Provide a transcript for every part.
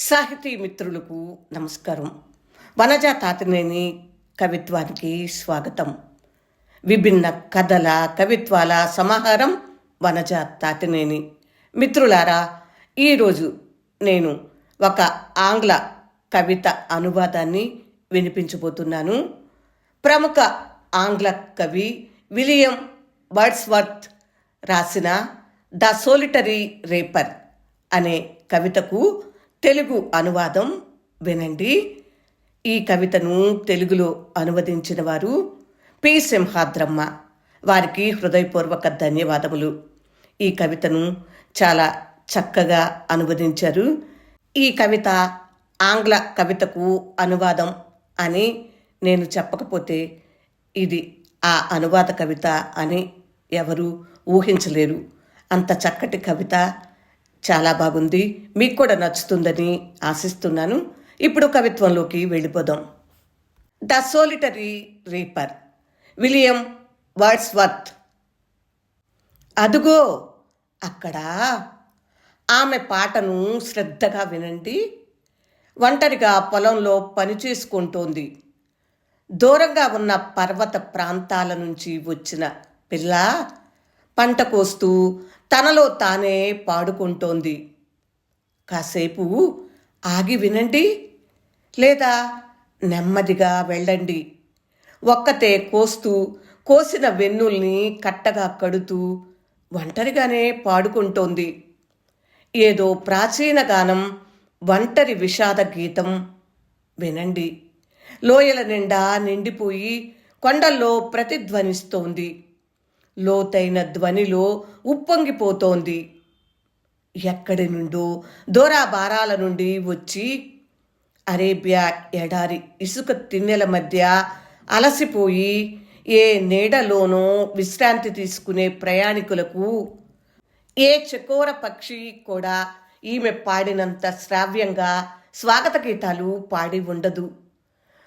సాహితీ మిత్రులకు నమస్కారం. వనజ తాతినేని కవిత్వానికి స్వాగతం. విభిన్న కథల కవిత్వాల సమాహారం వనజ తాతినేని. మిత్రులారా ఈరోజు నేను ఒక ఆంగ్ల కవిత అనువాదాన్ని వినిపించబోతున్నాను. ప్రముఖ ఆంగ్ల కవి విలియం బర్డ్స్వర్త్ రాసిన ద సోలిటరీ రేపర్ అనే కవితకు తెలుగు అనువాదం వినండి. ఈ కవితను తెలుగులో అనువదించిన వారు పి. సింహాద్రమ్మ. వారికి హృదయపూర్వక ధన్యవాదములు. ఈ కవితను చాలా చక్కగా అనువదించారు. ఈ కవిత ఆంగ్ల కవితకు అనువాదం అని నేను చెప్పకపోతే ఇది ఆ అనువాద కవిత అని ఎవరు ఊహించలేరు. అంత చక్కటి కవిత చాలా బాగుంది. మీకు కూడా నచ్చుతుందని ఆశిస్తున్నాను. ఇప్పుడు కవిత్వంలోకి వెళ్ళిపోదాం. The solitary reaper. William Wordsworth అదుగో అక్కడ ఆమె పాటను శ్రద్ధగా వినండి. ఒంటరిగా పొలంలో పని చేసుకుంటోంది. దూరంగా ఉన్న పర్వత ప్రాంతాల నుంచి వచ్చిన పిల్ల పంట కోస్తూ తనలో తానే పాడుకుంటోంది. కాసేపు ఆగి వినండి లేదా నెమ్మదిగా వెళ్ళండి. ఒక్కతే కోస్తూ కోసిన వెన్నుల్ని కట్టగా కడుతూ ఒంటరిగానే పాడుకుంటోంది. ఏదో ప్రాచీన గానం ఒంటరి విషాద గీతం వినండి. లోయల నిండా నిండిపోయి కొండల్లో ప్రతిధ్వనిస్తోంది. లోతైన ధ్వనిలో ఉప్పొంగిపోతోంది. ఎక్కడి నుండో దూరాభారాల నుండి వచ్చి అరేబియా ఎడారి ఇసుక తిన్నెల మధ్య అలసిపోయి ఏ నీడలోనూ విశ్రాంతి తీసుకునే ప్రయాణికులకు ఏ చకోర పక్షి కూడా ఈమె పాడినంత శ్రావ్యంగా స్వాగత గీతాలు పాడి ఉండదు.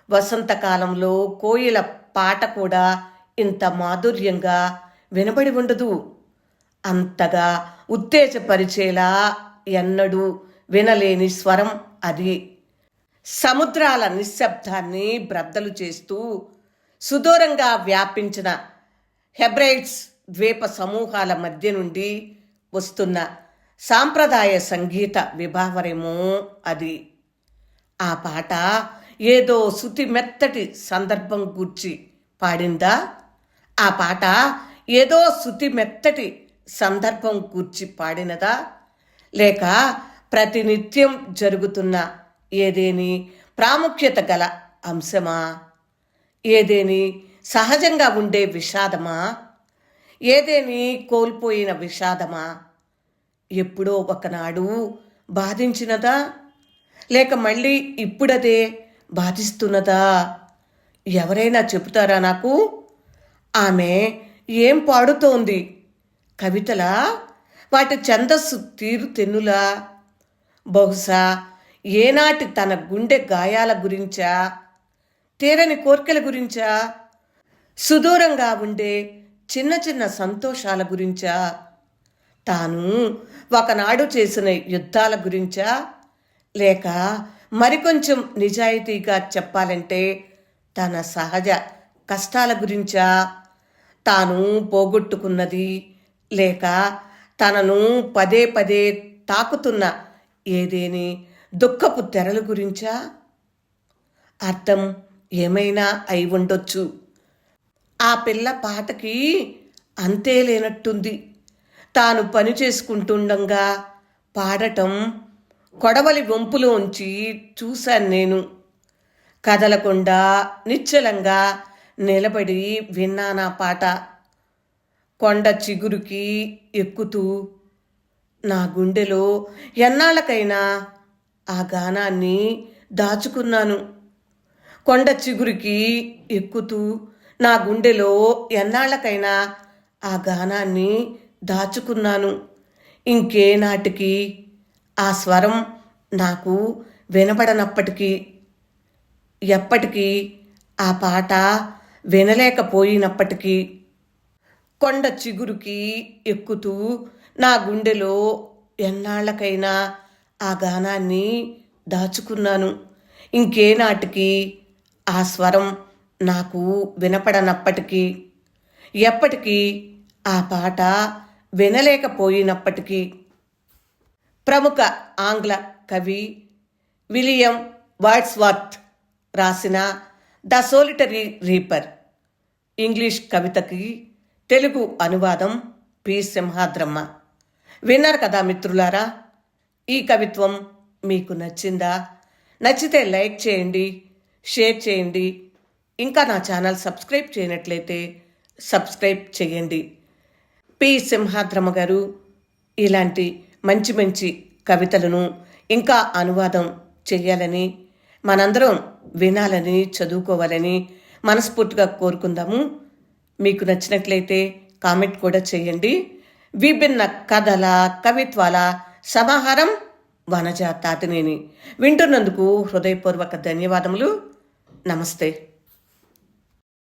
వసంతకాలంలో కోయిల పాట కూడా ఇంత మాధుర్యంగా వినబడి ఉండదు. అంతగా ఉత్తేజపరిచేలా ఎన్నడూ వినలేని స్వరం అది. సముద్రాల నిశ్శబ్దాన్ని బ్రద్దలు చేస్తూ సుదూరంగా వ్యాపించిన హెబ్రైట్స్ ద్వీప సమూహాల మధ్య నుండి వస్తున్న సాంప్రదాయ సంగీత విభావరేమో అది. ఆ పాట ఏదో శృతి మెత్తటి సందర్భం గూర్చి పాడిందా? ఆ పాట ఏదో శృతి మెత్తటి సందర్భం కూర్చి పాడినదా? లేక ప్రతినిత్యం జరుగుతున్న ఏదేని ప్రాముఖ్యత గల అంశమా? ఏదేని సహజంగా ఉండే విషాదమా? ఏదేని కోల్పోయిన విషాదమా? ఎప్పుడో ఒకనాడు బాధించినదా? లేక మళ్ళీ ఇప్పుడదే బాధిస్తున్నదా? ఎవరైనా చెబుతారా నాకు? ఆమె ఏం పాడుతోంది? కవితలా? వాటి ఛందస్సు తీరు తెన్నులా? బహుశా ఏనాటి తన గుండె గాయాల గురించా? తీరని కోర్కెల గురించా? సుదూరంగా ఉండే చిన్న చిన్న సంతోషాల గురించా? తాను ఒకనాడు చేసిన యుద్ధాల గురించా? లేక మరికొంచెం నిజాయితీగా చెప్పాలంటే తన సహజ కష్టాల గురించా? తాను పోగొట్టుకున్నది లేక తనను పదే పదే తాకుతున్న ఏదేని దుఃఖపు తెరల గురించా? అర్థం ఏమైనా అయి ఉండొచ్చు. ఆ పిల్ల పాటకి అంతే లేనట్టుంది. తాను పని చేసుకుంటుండగా పాడటం కొడవలి వంపులోంచి చూశాను నేను. కదలకుండా నిశ్చలంగా నిలబడి విన్నానా పాట? కొండ చిగురుకి ఎక్కుతూ నా గుండెలో ఎన్నాళ్ళకైనా ఆ గానాన్ని దాచుకున్నాను. కొండ చిగురికి ఎక్కుతూ నా గుండెలో ఎన్నాళ్ళకైనా ఆ గానాన్ని దాచుకున్నాను. ఇంకే నాటికి ఆ స్వరం నాకు వినబడనప్పటికీ ఎప్పటికీ ఆ పాట వినలేకపోయినప్పటికీ కొండ చిగురుకి ఎక్కుతూ నా గుండెలో ఎన్నాళ్ళకైనా ఆ గానాన్ని దాచుకున్నాను. ఇంకేనాటికి ఆ స్వరం నాకు వినపడనప్పటికీ ఎప్పటికీ ఆ పాట వినలేకపోయినప్పటికీ ప్రముఖ ఆంగ్ల కవి విలియం వాట్స్వర్త్ రాసిన ద సోలిటరీ రీపర్. ఇంగ్లీష్ కవితకి తెలుగు అనువాదం పి. సింహాద్రమ్మ. విన్నారు కదా మిత్రులారా? ఈ కవిత్వం మీకు నచ్చిందా? నచ్చితే లైక్ చేయండి షేర్ చేయండి. ఇంకా నా ఛానల్ సబ్స్క్రైబ్ చేయనట్లయితే సబ్స్క్రైబ్ చేయండి. పి. సింహాద్రమ్మ గారు ఇలాంటి మంచి మంచి కవితలను ఇంకా అనువాదం చేయాలని మనందరం వినాలని చదువుకోవాలని మనస్ఫూర్తిగా కోరుకుందాము. మీకు నచ్చినట్లయితే కామెంట్ కూడా చేయండి. విభిన్న కథల కవిత్వాల సమాహారం వనజ తాతినేని వింటున్నందుకు హృదయపూర్వక ధన్యవాదములు. నమస్తే.